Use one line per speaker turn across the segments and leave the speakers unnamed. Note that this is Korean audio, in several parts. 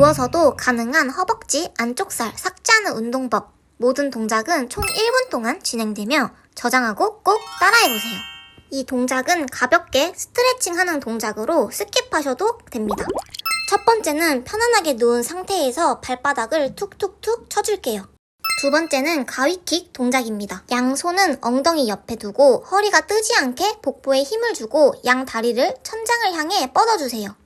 누워서도 가능한 허벅지 안쪽살 삭제하는 운동법. 모든 동작은 총 1분 동안 진행되며 저장하고 꼭 따라해보세요. 이 동작은 가볍게 스트레칭하는 동작으로 스킵하셔도 됩니다. 첫 번째는 편안하게 누운 상태에서 발바닥을 툭툭툭 쳐줄게요. 두 번째는 가위킥 동작입니다. 양손은 엉덩이 옆에 두고 허리가 뜨지 않게 복부에 힘을 주고 양 다리를 천장을 향해 뻗어주세요.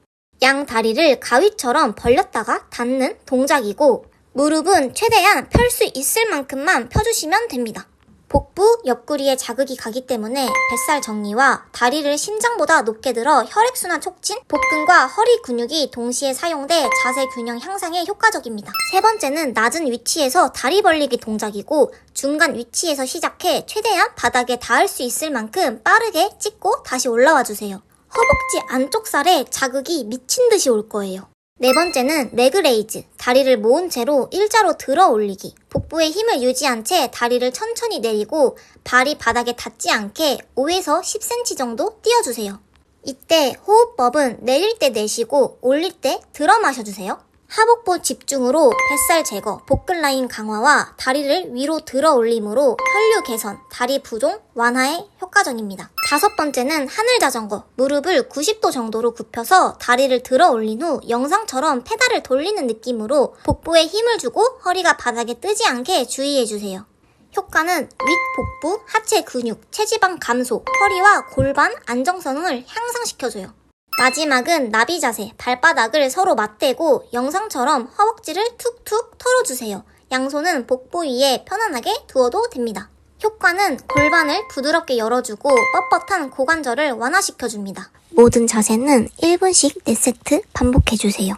양 다리를 가위처럼 벌렸다가 닿는 동작이고 무릎은 최대한 펼 수 있을 만큼만 펴주시면 됩니다. 복부 옆구리에 자극이 가기 때문에 뱃살 정리와 다리를 심장보다 높게 들어 혈액순환 촉진, 복근과 허리 근육이 동시에 사용돼 자세 균형 향상에 효과적입니다. 세 번째는 낮은 위치에서 다리 벌리기 동작이고 중간 위치에서 시작해 최대한 바닥에 닿을 수 있을 만큼 빠르게 찍고 다시 올라와 주세요. 허벅지 안쪽 살에 자극이 미친 듯이 올 거예요. 네 번째는 레그레이즈. 다리를 모은 채로 일자로 들어 올리기. 복부에 힘을 유지한 채 다리를 천천히 내리고 발이 바닥에 닿지 않게 5에서 10cm 정도 띄워주세요. 이때 호흡법은 내릴 때 내쉬고 올릴 때 들어 마셔주세요. 하복부 집중으로 뱃살 제거, 복근 라인 강화와 다리를 위로 들어 올림으로 혈류 개선, 다리 부종 완화에 효과적입니다. 다섯 번째는 하늘 자전거. 무릎을 90도 정도로 굽혀서 다리를 들어 올린 후 영상처럼 페달을 돌리는 느낌으로 복부에 힘을 주고 허리가 바닥에 뜨지 않게 주의해주세요. 효과는 윗 복부, 하체 근육, 체지방 감소, 허리와 골반 안정성을 향상시켜줘요. 마지막은 나비 자세, 발바닥을 서로 맞대고 영상처럼 허벅지를 툭툭 털어주세요. 양손은 복부 위에 편안하게 두어도 됩니다. 효과는 골반을 부드럽게 열어주고 뻣뻣한 고관절을 완화시켜줍니다. 모든 자세는 1분씩 4세트 반복해주세요.